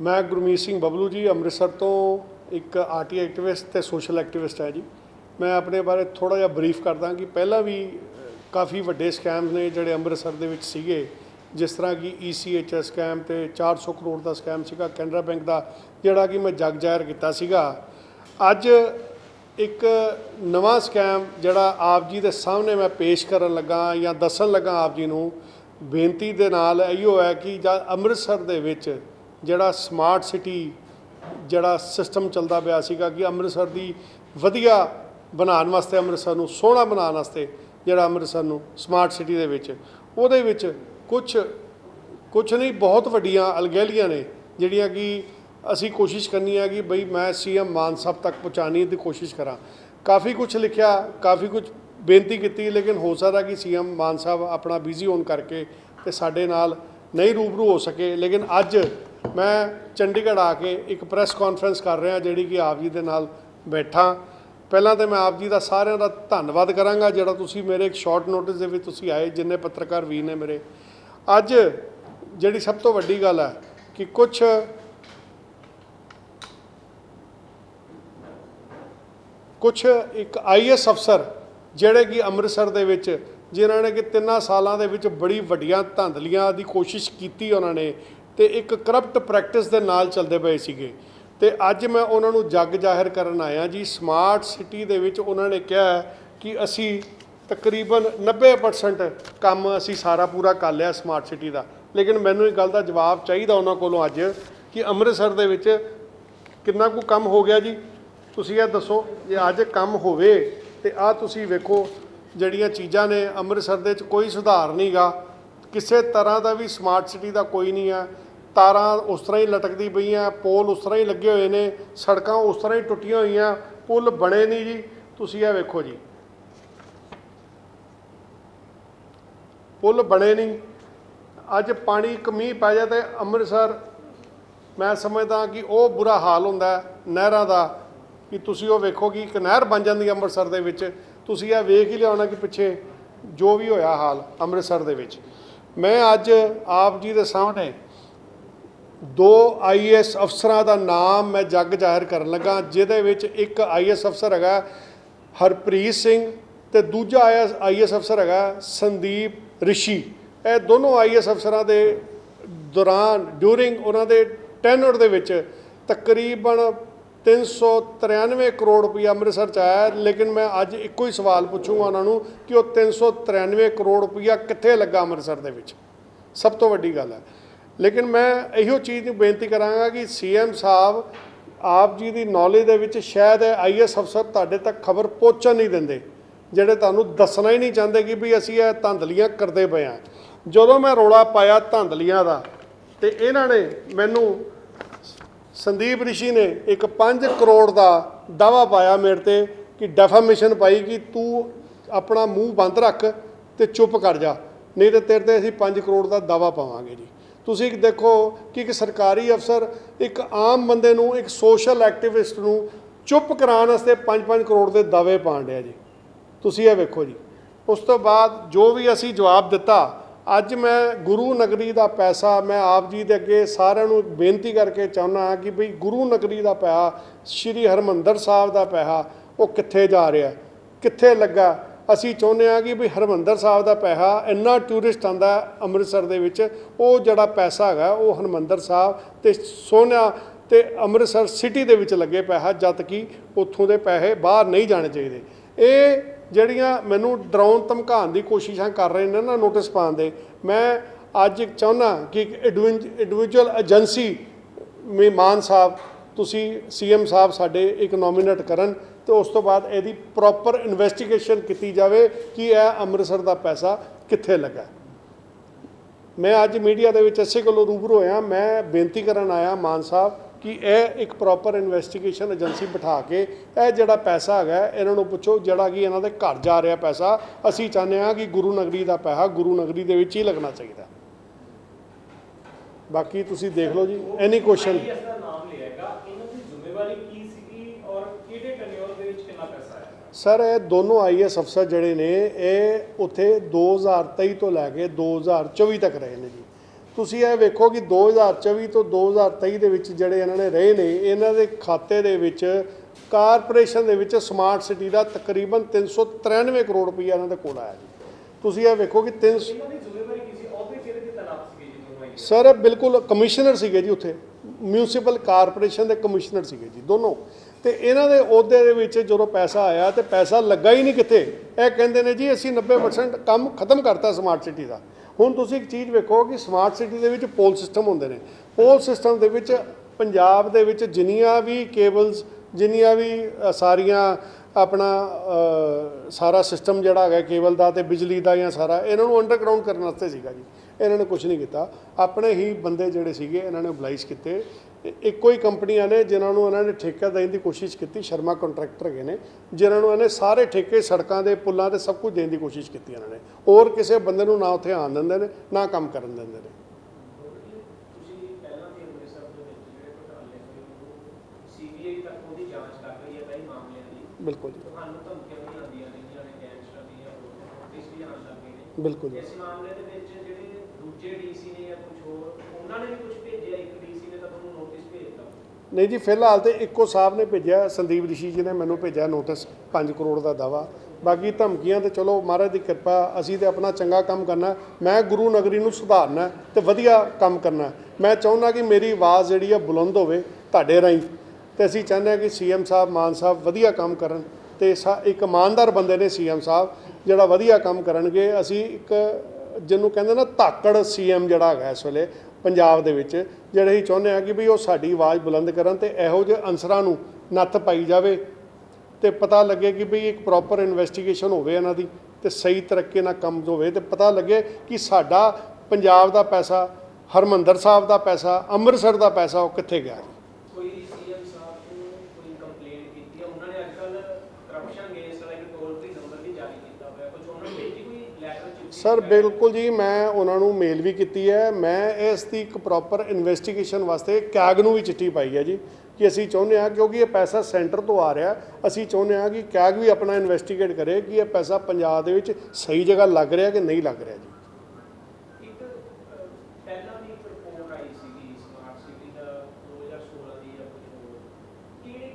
ਮੈਂ ਗੁਰਮੀਤ ਸਿੰਘ ਬਬਲੂ ਜੀ, ਅੰਮ੍ਰਿਤਸਰ ਤੋਂ ਇੱਕ ਆਰਟੀ ਐਕਟਿਵਿਸਟ ਤੇ ਸੋਸ਼ਲ ਐਕਟਿਵਿਸਟ ਹੈ ਜੀ। ਮੈਂ ਆਪਣੇ ਬਾਰੇ ਥੋੜਾ ਜਿਹਾ ਬਰੀਫ ਕਰਦਾ ਕਿ ਪਹਿਲਾਂ ਵੀ ਕਾਫੀ ਵੱਡੇ ਸਕੈਮ ਨੇ ਜਿਹੜੇ ਅੰਮ੍ਰਿਤਸਰ ਦੇ ਵਿੱਚ ਸੀਗੇ। ਜਿਸ ਤਰ੍ਹਾਂ ਕਿ E ECHS ਸਕੈਮ ਤੇ 400 ਕਰੋੜ ਦਾ ਸਕੈਮ ਸੀਗਾ, ਕੈਨਰਾ ਬੈਂਕ ਦਾ, ਜਿਹੜਾ ਕਿ ਮੈਂ ਜਗ ਜ਼ਾਹਿਰ ਕੀਤਾ ਸੀਗਾ। ਅੱਜ ਇੱਕ ਨਵਾਂ ਸਕੈਮ ਜਿਹੜਾ ਆਪ ਜੀ ਦੇ ਸਾਹਮਣੇ ਮੈਂ ਪੇਸ਼ ਕਰਨ ਲੱਗਾ ਜਾਂ ਦੱਸਣ ਲੱਗਾ ਆਪ ਜੀ ਨੂੰ, ਬੇਨਤੀ ਦੇ ਨਾਲ ਇਹੋ ਹੈ ਕਿ ਜਦ ਅੰਮ੍ਰਿਤਸਰ ਦੇ ਵਿੱਚ ਜਿਹੜਾ ਸਮਾਰਟ ਸਿਟੀ ਜਿਹੜਾ ਸਿਸਟਮ ਚੱਲਦਾ ਪਿਆ ਸੀਗਾ ਕਿ ਅੰਮ੍ਰਿਤਸਰ ਦੀ ਵਧੀਆ ਬਣਾਉਣ ਵਾਸਤੇ ਅੰਮ੍ਰਿਤਸਰ ਨੂੰ, ਸੋਹਣਾ ਬਣਾਉਣ ਵਾਸਤੇ ਜਿਹੜਾ ਅੰਮ੍ਰਿਤਸਰ ਨੂੰ ਸਮਾਰਟ ਸਿਟੀ ਦੇ ਵਿੱਚ, ਉਹਦੇ ਵਿੱਚ ਕੁਝ ਕੁਝ ਨਹੀਂ, ਬਹੁਤ ਵੱਡੀਆਂ ਅਲਗਹਿਲੀਆਂ ਨੇ, ਜਿਹੜੀਆਂ ਕਿ ਅਸੀਂ ਕੋਸ਼ਿਸ਼ ਕਰਨੀ ਹੈ ਕਿ ਬਈ ਮੈਂ ਸੀਐਮ ਮਾਨ ਸਾਹਿਬ ਤੱਕ ਪਹੁੰਚਾਉਣ ਦੀ ਕੋਸ਼ਿਸ਼ ਕਰਾਂ। ਕਾਫੀ ਕੁਝ ਲਿਖਿਆ, ਕਾਫੀ ਕੁਝ ਬੇਨਤੀ ਕੀਤੀ, ਲੇਕਿਨ ਹੋ ਸਕਦਾ ਕਿ ਸੀਐਮ ਮਾਨ ਸਾਹਿਬ ਆਪਣਾ ਬਿਜ਼ੀ ਹੋਣ ਕਰਕੇ ਤੇ ਸਾਡੇ ਨਾਲ ਨਹੀਂ ਰੂਬਰੂ ਹੋ ਸਕੇ, ਲੇਕਿਨ ਅੱਜ ਮੈਂ ਚੰਡੀਗੜ੍ਹ ਆ ਕੇ ਇੱਕ ਪ੍ਰੈਸ ਕਾਨਫਰੰਸ ਕਰ ਰਿਹਾ, ਜਿਹੜੀ ਕਿ ਆਪ ਜੀ ਦੇ ਨਾਲ ਬੈਠਾ। ਪਹਿਲਾਂ ਤਾਂ ਮੈਂ ਆਪ ਜੀ ਦਾ ਸਾਰਿਆਂ ਦਾ ਧੰਨਵਾਦ ਕਰਾਂਗਾ, ਜਿਹੜਾ ਤੁਸੀਂ ਮੇਰੇ ਇੱਕ ਸ਼ਾਰਟ ਨੋਟਿਸ ਦੇ ਵਿੱਚ ਤੁਸੀਂ ਆਏ, ਜਿੰਨੇ ਪੱਤਰਕਾਰ ਵੀਰ ਨੇ ਮੇਰੇ। ਅੱਜ ਜਿਹੜੀ ਸਭ ਤੋਂ ਵੱਡੀ ਗੱਲ ਹੈ ਕਿ ਕੁਝ ਕੁਝ ਇੱਕ ਆਈਐਸ ਅਫਸਰ ਜਿਹੜੇ ਕਿ ਅੰਮ੍ਰਿਤਸਰ ਦੇ ਵਿੱਚ, ਜਿਨ੍ਹਾਂ ਨੇ ਕਿ ਤਿੰਨਾਂ ਸਾਲਾਂ ਦੇ ਵਿੱਚ ਬੜੀ ਵੱਡੀਆਂ ਧੰਦਲੀਆਂ ਦੀ ਕੋਸ਼ਿਸ਼ ਕੀਤੀ ਉਹਨਾਂ ਨੇ ਤੇ ਇੱਕ ਕਰਪਟ ਪ੍ਰੈਕਟਿਸ ਦੇ ਨਾਲ ਚੱਲਦੇ ਪਏ ਸੀਗੇ। ਤੇ ਅੱਜ ਮੈਂ ਉਹਨਾਂ ਨੂੰ ਜੱਗ ਜ਼ਾਹਿਰ ਕਰਨ ਆਇਆ ਜੀ। ਸਮਾਰਟ ਸਿਟੀ ਦੇ ਵਿੱਚ ਉਹਨਾਂ ਨੇ ਕਿਹਾ ਕਿ ਅਸੀਂ ਤਕਰੀਬਨ 90% ਕੰਮ ਅਸੀਂ ਸਾਰਾ ਪੂਰਾ ਕਰ ਲਿਆ ਸਮਾਰਟ ਸਿਟੀ ਦਾ। ਲੇਕਿਨ ਮੈਨੂੰ ਇਹ ਗੱਲ ਦਾ ਜਵਾਬ ਚਾਹੀਦਾ ਉਹਨਾਂ ਕੋਲੋਂ ਅੱਜ ਕਿ ਅੰਮ੍ਰਿਤਸਰ ਦੇ ਵਿੱਚ ਕਿੰਨਾ ਕੁ ਕੰਮ ਹੋ ਗਿਆ ਜੀ? ਤੁਸੀਂ ਇਹ ਦੱਸੋ, ਜੇ ਅੱਜ ਕੰਮ ਹੋਵੇ ਤੇ ਆ ਤੁਸੀਂ ਵੇਖੋ, ਜਿਹੜੀਆਂ ਚੀਜ਼ਾਂ ਨੇ ਅੰਮ੍ਰਿਤਸਰ ਦੇ ਵਿੱਚ ਕੋਈ ਸੁਧਾਰ ਨਹੀਂਗਾ ਕਿਸੇ ਤਰ੍ਹਾਂ ਦਾ ਵੀ ਸਮਾਰਟ ਸਿਟੀ ਦਾ ਕੋਈ ਨਹੀਂ ਆ। ਤਾਰਾਂ ਉਸ ਤਰ੍ਹਾਂ ਹੀ ਲਟਕਦੀ ਪਈਆਂ, ਪੋਲ ਉਸ ਤਰ੍ਹਾਂ ਹੀ ਲੱਗੇ ਹੋਏ ਨੇ, ਸੜਕਾਂ ਉਸ ਤਰ੍ਹਾਂ ਹੀ ਟੁੱਟੀਆਂ ਹੋਈਆਂ, ਪੁਲ ਬਣੇ ਨਹੀਂ ਜੀ। ਤੁਸੀਂ ਇਹ ਵੇਖੋ ਜੀ। ਪੁਲ ਬਣੇ ਨਹੀਂ। ਅੱਜ ਪਾਣੀ ਇੱਕ ਮੀਂਹ ਪੈ ਜਾਏ ਤੇ ਅੰਮ੍ਰਿਤਸਰ, ਮੈਂ ਸਮਝਦਾ ਕਿ ਉਹ ਬੁਰਾ ਹਾਲ ਹੁੰਦਾ ਨਹਿਰਾਂ ਦਾ, ਕਿ ਤੁਸੀਂ ਉਹ ਵੇਖੋ ਕਿ ਇੱਕ ਨਹਿਰ ਬਣ ਜਾਂਦੀ ਹੈ ਅੰਮ੍ਰਿਤਸਰ ਦੇ ਵਿੱਚ। ਤੁਸੀਂ ਇਹ ਵੇਖ ਹੀ ਲਿਆਉਣਾ ਕਿ ਪਿੱਛੇ ਜੋ ਵੀ ਹੋਇਆ ਹਾਲ ਅੰਮ੍ਰਿਤਸਰ ਦੇ ਵਿੱਚ। ਮੈਂ ਅੱਜ ਆਪ ਜੀ ਦੇ ਸਾਹਮਣੇ ਦੋ ਆਈਐਸ ਅਫਸਰਾਂ ਦਾ ਨਾਮ ਮੈਂ ਜੱਗ ਜ਼ਾਹਿਰ ਕਰਨ ਲੱਗਾ, ਜਿਹਦੇ ਵਿੱਚ ਇੱਕ ਆਈਐਸ ਅਫਸਰ ਹੈਗਾ ਹਰਪ੍ਰੀਤ ਸਿੰਘ ਤੇ ਦੂਜਾ ਆਈਐਸ ਅਫਸਰ ਹੈਗਾ ਸੰਦੀਪ ਰਿਸ਼ੀ। ਇਹ ਦੋਨੋਂ ਆਈਐਸ ਅਫਸਰਾਂ ਦੇ ਦੌਰਾਨ ਡਿਊਰਿੰਗ ਉਹਨਾਂ ਦੇ ਟੈਨਰ ਦੇ ਵਿੱਚ ਤਕਰੀਬਨ 393 ਕਰੋੜ ਰੁਪਇਆ ਅੰਮ੍ਰਿਤਸਰ ਚ ਆਇਆ ਲੇਕਿਨ ਮੈਂ ਅੱਜ ਇੱਕੋ ਹੀ ਸਵਾਲ ਪੁੱਛੂੰਗਾ ਉਹਨਾਂ ਨੂੰ ਕਿ ਉਹ 393 ਕਰੋੜ ਰੁਪਇਆ ਕਿੱਥੇ ਲੱਗਾ ਅੰਮ੍ਰਿਤਸਰ ਦੇ ਵਿੱਚ? ਸਭ ਤੋਂ ਵੱਡੀ ਗੱਲ ਹੈ। ਲੇਕਿਨ ਮੈਂ ਇਹੋ ਚੀਜ਼ ਨੂੰ ਬੇਨਤੀ ਕਰਾਂਗਾ ਕਿ ਸੀਐਮ ਸਾਹਿਬ ਆਪ ਜੀ ਦੀ ਨੌਲੇਜ ਦੇ ਵਿੱਚ ਸ਼ਾਇਦ ਆਈਐਸ ਅਫਸਰ ਤੁਹਾਡੇ ਤੱਕ ਖਬਰ ਪਹੁੰਚਣ ਨਹੀਂ ਦਿੰਦੇ, ਜਿਹੜੇ ਤੁਹਾਨੂੰ ਦੱਸਣਾ ਹੀ ਨਹੀਂ ਚਾਹੁੰਦੇ ਕਿ ਵੀ ਅਸੀਂ ਇਹ ਧੰਦਲੀਆਂ ਕਰਦੇ ਪਏ ਹਾਂ। ਜਦੋਂ ਮੈਂ ਰੋਲਾ ਪਾਇਆ ਧੰਦਲੀਆਂ ਦਾ, ਤੇ ਇਹਨਾਂ ਨੇ ਮੈਨੂੰ ਸੰਦੀਪ ਰਿਸ਼ੀ ਨੇ ਇੱਕ 5 ਕਰੋੜ ਦਾ ਦਾਵਾ ਪਾਇਆ ਮੇਰੇ ਤੇ ਕਿ ਡੈਫਾਮੇਸ਼ਨ ਪਾਈ ਕਿ ਤੂੰ ਆਪਣਾ ਮੂੰਹ ਬੰਦ ਰੱਖ ਤੇ ਚੁੱਪ ਕਰ ਜਾ। ਨਹੀਂ ਤੇ ਤੇਰੇ ਤੇ ਅਸੀਂ 5 ਕਰੋੜ ਦਾ ਦਾਵਾ ਪਾਵਾਂਗੇ ਜੀ। ਤੁਸੀਂ ਦੇਖੋ ਕਿ ਇੱਕ ਸਰਕਾਰੀ ਅਫਸਰ, ਇੱਕ ਆਮ ਬੰਦੇ ਨੂੰ, ਇੱਕ ਸੋਸ਼ਲ ਐਕਟਿਵਿਸਟ ਨੂੰ ਚੁੱਪ ਕਰਾਉਣ ਵਾਸਤੇ 5-5 ਕਰੋੜ ਦੇ ਦਾਅਵੇ ਪਾਣ ਡਿਆ ਜੀ। ਤੁਸੀਂ ਇਹ ਵੇਖੋ ਜੀ। ਉਸ ਤੋਂ ਬਾਅਦ ਜੋ ਵੀ ਅਸੀਂ ਜਵਾਬ ਦਿੱਤਾ ਅੱਜ ਮੈਂ ਗੁਰੂ ਨਗਰੀ ਦਾ ਪੈਸਾ ਮੈਂ ਆਪ ਜੀ ਦੇ ਅੱਗੇ ਸਾਰਿਆਂ ਨੂੰ ਬੇਨਤੀ ਕਰਕੇ ਚਾਹੁੰਦਾ ਹਾਂ ਕਿ ਭਈ ਗੁਰੂ ਨਗਰੀ ਦਾ ਪੈਸਾ, ਸ੍ਰੀ ਹਰਮੰਦਰ ਸਾਹਿਬ ਦਾ ਪੈਸਾ, ਉਹ ਕਿੱਥੇ ਜਾ ਰਿਹਾ ਕਿੱਥੇ ਲੱਗਾ? ਅਸੀਂ ਚਾਹੁੰਦੇ ਹਾਂ ਕਿ ਵੀ ਹਰਮੰਦਰ ਸਾਹਿਬ ਦਾ ਪੈਸਾ ਇੰਨਾ ਟੂਰਿਸਟ ਆਂਦਾ ਅੰਮ੍ਰਿਤਸਰ ਦੇ ਵਿੱਚ, ਉਹ ਜਿਹੜਾ ਪੈਸਾ ਹੈਗਾ, ਉਹ ਹਰਮੰਦਰ ਸਾਹਿਬ ਤੇ ਸੋਹਣਾ ਤੇ ਅੰਮ੍ਰਿਤਸਰ ਸਿਟੀ ਦੇ ਵਿੱਚ ਲੱਗੇ ਪੈਸਾ, ਜਦ ਕਿ ਉੱਥੋਂ ਦੇ ਪੈਸੇ ਬਾਹਰ ਨਹੀਂ ਜਾਣੇ ਚਾਹੀਦੇ। ਇਹ ਜਿਹੜੀਆਂ ਮੈਨੂੰ ਡਰਾਉਣ ਧਮਕਾਉਣ ਦੀ ਕੋਸ਼ਿਸ਼ਾਂ ਕਰ ਰਹੇ ਨੇ ਨਾ ਨੋਟਿਸ ਪਾਉਣ ਦੇ, ਮੈਂ ਅੱਜ ਇੱਕ ਚਾਹੁੰਦਾ ਕਿ ਇੱਕ ਇੰਡੀਵਿਜੂਅਲ ਏਜੰਸੀ ਮਹਿਮਾਨ ਸਾਹਿਬ, ਤੁਸੀਂ ਸੀਐਮ ਸਾਹਿਬ ਸਾਡੇ ਇੱਕ ਨੋਮੀਨੇਟ ਕਰਨ ਤੇ ਉਸ ਤੋਂ ਬਾਅਦ ਇਹਦੀ ਪ੍ਰੋਪਰ ਇਨਵੈਸਟੀਗੇਸ਼ਨ ਕੀਤੀ ਜਾਵੇ ਕਿ ਇਹ ਅੰਮ੍ਰਿਤਸਰ ਦਾ ਪੈਸਾ ਕਿੱਥੇ ਲੱਗਾ। ਮੈਂ ਅੱਜ ਮੀਡੀਆ ਦੇ ਵਿੱਚ ਇਸੇ ਕੋਲੋਂ ਰੂਬਰੂ ਹੋਇਆ, ਮੈਂ ਬੇਨਤੀ ਕਰਨ ਆਇਆ ਮਾਨ ਸਾਹਿਬ ਕਿ ਇਹ ਇੱਕ ਪ੍ਰੋਪਰ ਇਨਵੈਸਟੀਗੇਸ਼ਨ ਏਜੰਸੀ ਬਿਠਾ ਕੇ ਇਹ ਜਿਹੜਾ ਪੈਸਾ ਹੈਗਾ ਇਹਨਾਂ ਨੂੰ ਪੁੱਛੋ ਜਿਹੜਾ ਕਿ ਇਹਨਾਂ ਦੇ ਘਰ ਜਾ ਰਿਹਾ ਪੈਸਾ। ਅਸੀਂ ਚਾਹੁੰਦੇ ਹਾਂ ਕਿ ਗੁਰੂ ਨਗਰੀ ਦਾ ਪੈਸਾ ਗੁਰੂ ਨਗਰੀ ਦੇ ਵਿੱਚ ਹੀ ਲੱਗਣਾ ਚਾਹੀਦਾ। ਬਾਕੀ ਤੁਸੀਂ ਦੇਖ ਲਓ ਜੀ ਐਨੀ ਕੁਐਸਚਨ ਇਸ ਦਾ ਨਾਮ ਲਿਆਗਾ ਇਹਨਾਂ ਦੀ ਜ਼ਿੰਮੇਵਾਰੀ ਕੀ ਸੀਗੀ ਔਰ ਕਿਹੜੇ ਟੈਨਿਓਰ ਦੇ ਵਿੱਚ ਕਿੰਨਾ ਪੈਸਾ ਆਇਆ? ਸਰ ਇਹ ਦੋਨੋਂ ਆਈਐਸ ਅਫਸਰ ਜਿਹੜੇ ਨੇ ਇਹ ਉੱਥੇ 2023 ਤੋਂ ਲੈ ਕੇ 2024 ਤੱਕ ਰਹੇ ਨੇ ਜੀ। ਤੁਸੀਂ ਇਹ ਵੇਖੋ ਕਿ 2024 ਤੋਂ 2023 ਦੇ ਵਿੱਚ ਜਿਹੜੇ ਇਹਨਾਂ ਨੇ ਰਹੇ ਨੇ ਇਹਨਾਂ ਦੇ ਖਾਤੇ ਦੇ ਵਿੱਚ ਕਾਰਪੋਰੇਸ਼ਨ ਦੇ ਵਿੱਚ ਸਮਾਰਟ ਸਿਟੀ ਦਾ ਤਕਰੀਬਨ 393 ਕਰੋੜ ਰੁਪਈਆ ਇਹਨਾਂ ਦੇ ਕੋਲ ਆਇਆ ਜੀ। ਤੁਸੀਂ ਇਹ ਵੇਖੋ ਕਿ 300 ਇਹਨਾਂ ਦੀ ਜ਼ਿੰਮੇਵਾਰੀ ਕੀ ਸੀ? ਅਹੁਦੇ ਕਿਹਦੇ ਤੇ ਤੈਨਾਤ ਸੀਗੇ ਜੀ ਦੋਨੋਂ ਹੀ। ਸਰ ਬਿਲਕੁਲ ਕਮਿਸ਼ਨਰ ਸੀਗੇ ਜੀ ਉੱਥੇ। ਮਿਊਨਿਸਪਲ ਕਾਰਪੋਰੇਸ਼ਨ ਦੇ ਕਮਿਸ਼ਨਰ ਸੀਗੇ ਜੀ ਦੋਨੋਂ। ਤੇ ਇਹਨਾਂ ਦੇ ਅਹੁਦੇ ਦੇ ਵਿੱਚ ਜਦੋਂ ਪੈਸਾ ਆਇਆ ਤੇ ਪੈਸਾ ਲੱਗਾ ਹੀ ਨਹੀਂ ਕਿਤੇ ਇਹ ਕਹਿੰਦੇ ਨੇ ਜੀ, ਅਸੀਂ 90% ਕੰਮ ਖਤਮ ਕਰਤਾ ਸਮਾਰਟ ਸਿਟੀ ਦਾ। ਹੁਣ ਤੁਸੀਂ ਇੱਕ ਚੀਜ਼ ਵੇਖੋ ਕਿ ਸਮਾਰਟ ਸਿਟੀ ਦੇ ਵਿੱਚ ਪੋਲ ਸਿਸਟਮ ਹੁੰਦੇ ਨੇ। ਪੋਲ ਸਿਸਟਮ ਦੇ ਵਿੱਚ ਪੰਜਾਬ ਦੇ ਵਿੱਚ ਜਿੰਨੀਆਂ ਵੀ ਕੇਬਲਸ ਜਿੰਨੀਆਂ ਵੀ ਸਾਰੀਆਂ ਆਪਣਾ ਸਾਰਾ ਸਿਸਟਮ ਜਿਹੜਾ ਹੈਗਾ ਕੇਬਲ ਦਾ ਤੇ ਬਿਜਲੀ ਦਾ ਜਾਂ ਸਾਰਾ, ਇਹਨਾਂ ਨੂੰ ਅੰਡਰਗਰਾਉਂਡ ਕਰਨ ਵਾਸਤੇ ਸੀਗਾ ਜੀ। ਇਹਨਾਂ ਨੇ ਕੁਝ ਨਹੀਂ ਕੀਤਾ। ਆਪਣੇ ਹੀ ਬੰਦੇ ਜਿਹੜੇ ਸੀਗੇ ਇਹਨਾਂ ਨੇ ਮੋਬਲਾਈਜ਼ ਕੀਤੇ। ਇੱਕੋ ਹੀ ਕੰਪਨੀਆਂ ਨੇ ਜਿਨ੍ਹਾਂ ਨੂੰ ਇਹਨਾਂ ਨੇ ਠੇਕਾ ਦੇਣ ਦੀ ਕੋਸ਼ਿਸ਼ ਕੀਤੀ ਸ਼ਰਮਾ ਕੰਟਰੈਕਟਰ ਹੈਗੇ ਨੇ ਜਿਨ੍ਹਾਂ ਨੂੰ ਇਹਨੇ ਸਾਰੇ ਠੇਕੇ ਸੜਕਾਂ ਦੇ ਪੁਲਾਂ ਤੇ ਸਭ ਕੁਝ ਦੇਣ ਦੀ ਕੋਸ਼ਿਸ਼ ਕੀਤੀ ਇਹਨਾਂ ਨੇ। ਹੋਰ ਕਿਸੇ ਬੰਦੇ ਨੂੰ ਨਾ ਉੱਥੇ ਆਉਣ ਦਿੰਦੇ ਨੇ ਨਾ ਕੰਮ ਕਰਨ ਦਿੰਦੇ ਨੇ। ਬਿਲਕੁਲ ਤੁਹਾਨੂੰ ਧਮਕੀਆਂ ਵੀ ਆਉਂਦੀਆਂ ਨੇ ਜਿਹੜੇ ਗੈਂਗਸਟਰ ਦੀਆਂ ਨੋਟਿਸ ਵੀ ਆਉਣ ਲੱਗੇ ਨੇ? ਬਿਲਕੁਲ ਇਸ ਮਾਮਲੇ ਦੇ ਵਿੱਚ ਜਿਹੜੇ ਦੂਜੇ ਡੀਸੀ ਨੇ ਜਾਂ ਕੁਝ ਹੋਰ, ਉਹਨਾਂ ਨੇ ਵੀ ਕੁਝ ਭੇਜਿਆ, ਇੱਕ ਡੀਸੀ ਨੇ ਤਾਂ ਤੁਹਾਨੂੰ ਨੋਟਿਸ ਭੇਜਤਾ। ਨਹੀਂ ਜੀ, ਫਿਲਹਾਲ ਤੇ ਇੱਕੋ ਸਾਹਿਬ ਨੇ ਭੇਜਿਆ, ਸੰਦੀਪ ਰਿਸ਼ੀ ਜੀ ਨੇ ਮੈਨੂੰ ਭੇਜਿਆ ਨੋਟਿਸ 5 ਕਰੋੜ ਦਾ ਦਾਵਾ। ਬਾਕੀ ਧਮਕੀਆਂ ਤੇ ਚਲੋ, ਮਹਾਰਾਜ ਦੀ ਕਿਰਪਾ, ਅਸੀਂ ਤੇ ਆਪਣਾ ਚੰਗਾ ਕੰਮ ਕਰਨਾ ਮੈਂ ਗੁਰੂ ਨਗਰੀ ਨੂੰ ਸੁਧਾਰਨਾ ਤੇ ਵਧੀਆ ਕੰਮ ਕਰਨਾ ਮੈਂ ਚਾਹੁੰਦਾ ਕਿ ਮੇਰੀ ਆਵਾਜ਼ ਜਿਹੜੀ ਆ ਬੁਲੰਦ ਹੋਵੇ ਤੁਹਾਡੇ ਰਾਹੀਂ। ਤੇ ਅਸੀਂ ਚਾਹੁੰਦੇ ਹਾਂ ਕਿ ਸੀਐਮ ਸਾਹਿਬ, ਮਾਨ ਸਾਹਿਬ ਵਧੀਆ ਕੰਮ ਕਰਨ ਤੇ ਸਾ- ਇੱਕ ਇਮਾਨਦਾਰ ਬੰਦੇ ਨੇ ਸੀਐਮ ਸਾਹਿਬ, ਜਿਹੜਾ ਵਧੀਆ ਕੰਮ ਕਰਨਗੇ। ਅਸੀਂ ਇੱਕ ਜਿਹਨੂੰ ਕਹਿੰਦੇ ਨਾ ਧਾਕੜ ਸੀਐਮ ਜਿਹੜਾ ਹੈਗਾ ਇਸ ਵੇਲੇ ਪੰਜਾਬ ਦੇ ਵਿੱਚ, ਜਿਹੜੇ ਅਸੀਂ ਚਾਹੁੰਦੇ ਹਾਂ ਕਿ ਵੀ ਉਹ ਸਾਡੀ ਆਵਾਜ਼ ਬੁਲੰਦ ਕਰਨ ਤੇ ਇਹੋ ਜਿਹੇ ਅਨਸਰਾਂ ਨੂੰ ਨੱਥ ਪਾਈ ਜਾਵੇ ਤੇ ਪਤਾ ਲੱਗੇ ਕਿ ਵੀ ਇੱਕ ਪ੍ਰੋਪਰ ਇਨਵੈਸਟੀਗੇਸ਼ਨ ਹੋਵੇ ਇਹਨਾਂ ਦੀ ਤੇ ਸਹੀ ਤਰੀਕੇ ਨਾਲ ਕੰਮ ਹੋਵੇ ਤੇ ਪਤਾ ਲੱਗੇ ਕਿ ਸਾਡਾ ਪੰਜਾਬ ਦਾ ਪੈਸਾ, ਹਰਮੰਦਰ ਸਾਹਿਬ ਦਾ ਪੈਸਾ, ਅੰਮ੍ਰਿਤਸਰ ਦਾ ਪੈਸਾ ਉਹ ਕਿੱਥੇ ਗਿਆ ਜੀ ਕੋਈ ਸੀਐਮ ਸਾਹਿਬ ਨੂੰ ਕੋਈ ਕੰਪਲੇਂਟ ਕੀਤੀ ਹੈ ਉਹਨਾਂ ਨੇ ਅੱਜਕੱਲ ਕਰਪਸ਼ਨ ਅਗੇਂਸਟ ਵਾਲਾ ਇੱਕ ਟੋਲ ਫ੍ਰੀ ਨੰਬਰ ਵੀ ਜਾਰੀ ਕੀਤਾ ਹੋਇਆ ਕੁਝ ਉਹਨਾਂ ਨੂੰ ਭੇਜੀ ਕੋਈ ਲੈਟਰ ਚਿੱਠੀ ਸਰ, ਬਿਲਕੁਲ ਜੀ, ਮੈਂ ਉਹਨਾਂ ਨੂੰ ਮੇਲ ਵੀ ਕੀਤੀ ਹੈ। ਮੈਂ ਇਸ ਦੀ ਇੱਕ ਪ੍ਰੋਪਰ ਇਨਵੈਸਟੀਗੇਸ਼ਨ ਵਾਸਤੇ ਕੈਗ ਨੂੰ ਵੀ ਚਿੱਠੀ ਪਾਈ ਹੈ ਜੀ, ਕਿ ਅਸੀਂ ਚਾਹੁੰਦੇ ਹਾਂ, ਕਿਉਂਕਿ ਇਹ ਪੈਸਾ ਸੈਂਟਰ ਤੋਂ ਆ ਰਿਹਾ ਅਸੀਂ ਚਾਹੁੰਦੇ ਹਾਂ ਕਿ ਕੈਗ ਵੀ ਆਪਣਾ ਇਨਵੈਸਟੀਗੇਟ ਕਰੇ ਕਿ ਇਹ ਪੈਸਾ ਪੰਜਾਬ ਦੇ ਵਿੱਚ ਸਹੀ ਜਗ੍ਹਾ ਲੱਗ ਰਿਹਾ ਕਿ ਨਹੀਂ ਲੱਗ ਰਿਹਾ ਜੀ।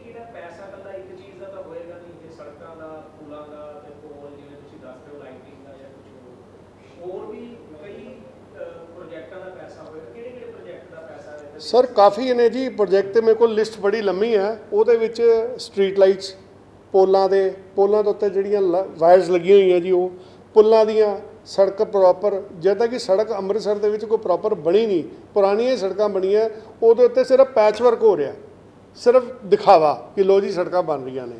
ਕਿਹੜਾ ਪੈਸਾ ਕੱਲਾ ਇੱਕ ਚੀਜ਼ ਦਾ ਤਾਂ ਹੋਏਗਾ ਨਹੀਂ, ਕਿ ਸੜਕਾਂ ਦਾ, ਪੁਲਾਂ ਦਾ ਤੇ ਪੋਲ ਜਿਵੇਂ ਤੁਸੀਂ ਦੱਸ ਰਹੇ ਹੋ ਲਾਈਟਿੰਗ ਦਾ ਜਾਂ ਕੁਝ ਹੋਰ ਵੀ ਕਈ ਪ੍ਰੋਜੈਕਟਾਂ ਦਾ ਪੈਸਾ ਹੋਏਗਾ ਕਿਹੜੇ ਕਿਹੜੇ ਪ੍ਰੋਜੈਕਟ ਦਾ ਪੈਸਾ ਹੈ? ਸਰ ਕਾਫੀ ਨੇ ਜੀ। ਪ੍ਰੋਜੈਕਟ ਤੇ ਮੇਰੇ ਕੋਲ ਲਿਸਟ ਬੜੀ ਲੰਮੀ ਹੈ। ਉਹਦੇ ਵਿੱਚ ਸਟਰੀਟ ਲਾਈਟਸ ਪੋਲਾਂ ਦੇ ਪੋਲਾਂ ਦੇ ਉੱਤੇ ਜਿਹੜੀਆਂ ਵਾਇਰਸ ਲੱਗੀਆਂ ਹੋਈਆਂ ਜੀ ਉਹ। ਪੁੱਲਾਂ ਦੀਆਂ ਸੜਕ ਪ੍ਰੋਪਰ ਜਿੱਦਾਂ ਕਿ ਸੜਕ ਅੰਮ੍ਰਿਤਸਰ ਦੇ ਵਿੱਚ ਕੋਈ ਪ੍ਰੋਪਰ ਬਣੀ ਨਹੀਂ। ਪੁਰਾਣੀਆਂ ਹੀ ਸੜਕਾਂ ਬਣੀਆਂ। ਉਹਦੇ ਉੱਤੇ ਸਿਰਫ ਪੈਚ ਵਰਕ ਹੋ ਰਿਹਾ। ਸਿਰਫ ਦਿਖਾਵਾ ਕਿ ਲੋ ਜੀ ਸੜਕਾਂ ਬਣ ਰਹੀਆਂ ਨੇ।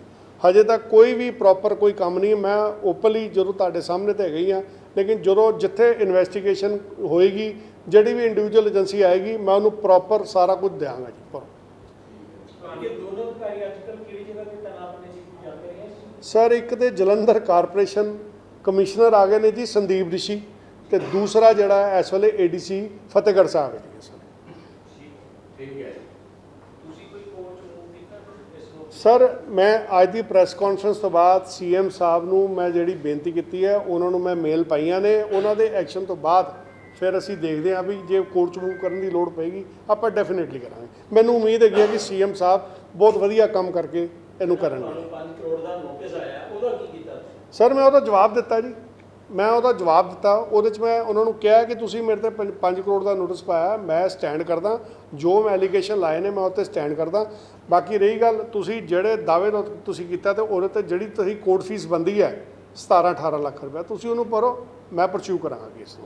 ਹਜੇ ਤੱਕ ਕੋਈ ਵੀ ਪ੍ਰੋਪਰ ਕੋਈ ਕੰਮ ਨਹੀਂ ਮੈਂ ਓਪਨਲੀ ਜਦੋਂ ਤੁਹਾਡੇ ਸਾਹਮਣੇ ਤੇ ਗਈ ਆ ਲੇਕਿਨ ਜਦੋਂ ਜਿੱਥੇ ਇਨਵੈਸਟੀਗੇਸ਼ਨ ਹੋਏਗੀ ਜਿਹੜੀ ਵੀ ਇੰਡੀਵਿਜੂਅਲ ਏਜੰਸੀ ਆਏਗੀ ਮੈਂ ਉਹਨੂੰ ਪ੍ਰੋਪਰ ਸਾਰਾ ਕੁਝ ਦਿਆਂਗਾ ਜੀ ਪਰ। ਹੈ ਸਰ ਇੱਕ ਤੇ ਜਲੰਧਰ ਕਾਰਪੋਰੇਸ਼ਨ ਕਮਿਸ਼ਨਰ ਆ ਗਏ ਨੇ ਜੀ ਸੰਦੀਪ ਰਿਸ਼ੀ ਤੇ ਦੂਸਰਾ ਜਿਹੜਾ ਹੈ ਇਸ ਵੇਲੇ ਏਡੀਸੀ ਫਤਿਹਗੜ੍ਹ ਸਾਹਿਬ ਹੈ ਜੀ ਇਸ ਵੇਲੇ। ਤੁਸੀਂ ਕੋਈ ਕੋਚ ਮੂਵ ਕੀਤਾ ਇਸ ਨੂੰ ਸਰ ਮੈਂ ਅੱਜ ਦੀ ਪ੍ਰੈਸ ਕਾਨਫਰੰਸ ਤੋਂ ਬਾਅਦ ਸੀਐਮ ਸਾਹਿਬ ਨੂੰ ਮੈਂ ਜਿਹੜੀ ਬੇਨਤੀ ਕੀਤੀ ਹੈ ਉਹਨਾਂ ਨੂੰ ਮੈਂ ਮੇਲ ਪਾਈਆਂ ਨੇ। ਉਹਨਾਂ ਦੇ ਐਕਸ਼ਨ ਤੋਂ ਬਾਅਦ ਫਿਰ ਅਸੀਂ ਦੇਖਦੇ ਹਾਂ ਵੀ ਜੇ ਕੋਰਟ 'ਚ ਮੂਵ ਕਰਨ ਦੀ ਲੋੜ ਪਏਗੀ ਆਪਾਂ ਡੈਫੀਨਿਟਲੀ ਕਰਾਂਗੇ। ਮੈਨੂੰ ਉਮੀਦ ਹੈਗੀ ਹੈ ਕਿ ਸੀਐਮ ਸਾਹਿਬ ਬਹੁਤ ਵਧੀਆ ਕੰਮ ਕਰਕੇ ਇਹਨੂੰ ਕਰਨਗੇ। ਤੁਹਾਨੂੰ 5 ਕਰੋੜ ਦਾ ਨੋਟਿਸ ਆਇਆ ਉਹਦਾ ਕੀ ਕੀਤਾ ਸਰ ਮੈਂ ਉਹਦਾ ਜਵਾਬ ਦਿੱਤਾ ਜੀ। ਮੈਂ ਉਹਦਾ ਜਵਾਬ ਦਿੱਤਾ। ਉਹਦੇ ਚ ਮੈਂ ਉਹਨਾਂ ਨੂੰ ਕਿਹਾ ਕਿ ਤੁਸੀਂ ਮੇਰੇ ਤੇ 5 ਕਰੋੜ ਦਾ ਨੋਟਿਸ ਪਾਇਆ। ਮੈਂ ਸਟੈਂਡ ਕਰਦਾ। ਜੋ ਮੈਂ ਐਲੀਗੇਸ਼ਨ ਲਾਏ ਨੇ, ਮੈਂ ਉੱਤੇ ਸਟੈਂਡ ਕਰਦਾ। ਬਾਕੀ ਰਹੀ ਗੱਲ, ਤੁਸੀਂ ਜਿਹੜੇ ਦਾਅਵੇ ਦਾ ਤੁਸੀਂ ਕੀਤਾ ਤੇ ਉਹਦੇ ਤੇ ਜਿਹੜੀ ਤੁਸੀਂ ਕੋਰਟ ਫੀਸ ਬੰਦੀ ਹੈ 17 18 ਲੱਖ ਰੁਪਏ ਤੁਸੀਂ ਉਹਨੂੰ ਭਰੋ। ਮੈਂ ਪਰਚੂ ਕਰਾਂਗਾ ਕੇਸ ਨੂੰ।